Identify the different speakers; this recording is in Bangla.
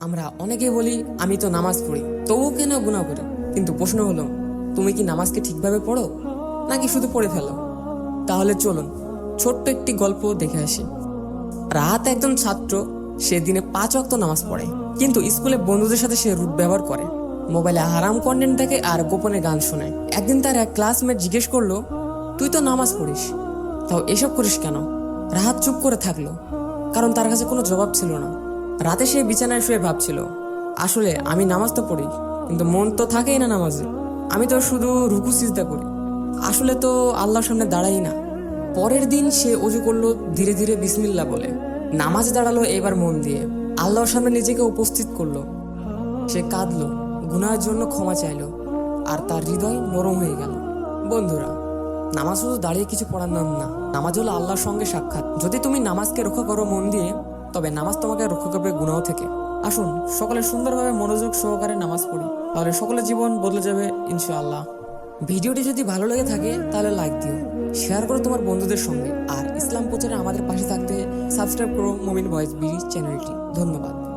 Speaker 1: আমরা অনেকে বলি, আমি তো নামাজ পড়ি। তবু কেন গুণা করি? কিন্তু প্রশ্ন হলো, তুমি কি নামাজকে ঠিকভাবে পড়ো? নাকি শুধু পড়ে ফেলো? তাহলে চলুন, ছোট্ট একটি গল্প দেখে আসি। রাত একজন ছাত্র, সে দিনে পাঁচ অক্ত নামাজ পড়ে। কিন্তু স্কুলে বন্ধুদের সাথে সে রুট ব্যবহার করে। মোবাইলে হারাম কন্টেন্ট দেখে আর গোপনে গান শোনে। একদিন তার এক ক্লাসমেট জিজ্ঞেস করল, তুই তো নামাজ পড়িস? তাও এসব করিস কেন? রাহাত চুপ করে থাকল, কারণ তার কাছে কোনো জবাব ছিল না। রাতে সে বিছানায় শুয়ে ভাবছিল, আসলে আমি নামাজ তো পড়ি, কিন্তু মন তো থাকেই না নামাজে। আমি তো শুধু রুকু সিজদা করি। আসলে তো আল্লাহর সামনে দাঁড়াই না। পরের দিন সে অজু করল ধীরে ধীরে বিসমিল্লা বলে। নামাজ দাঁড়াল এবার মন দিয়ে। আল্লাহর সামনে নিজেকে উপস্থিত করল। সে কাঁদলো, গুনার জন্য ক্ষমা চাইলো, আর তার হৃদয় নরম হয়ে গেল। বন্ধুরা, নামাজ শুধু দাঁড়িয়ে কিছু পড়ার নাম না, নামাজ হলো আল্লাহর সঙ্গে সাক্ষাৎ। যদি তুমি নামাজকে রক্ষা করো মন দিয়ে তবে নামাজ তোমাকে রক্ষা করবে গুণাও থেকে। আসুন, সকলে সুন্দরভাবে মনোযোগ সহকারে নামাজ পড়ি, তাহলে সকলের জীবন বদলে যাবে ইনশাআল্লাহ। ভিডিওটি যদি ভালো লেগে থাকে, তাহলে লাইক দিও, শেয়ার করো তোমার বন্ধুদের সঙ্গে, আর ইসলাম প্রচারে আমাদের পাশে থাকতে সাবস্ক্রাইব করো মোমিন ভয়েস বিডি চ্যানেলটি। ধন্যবাদ।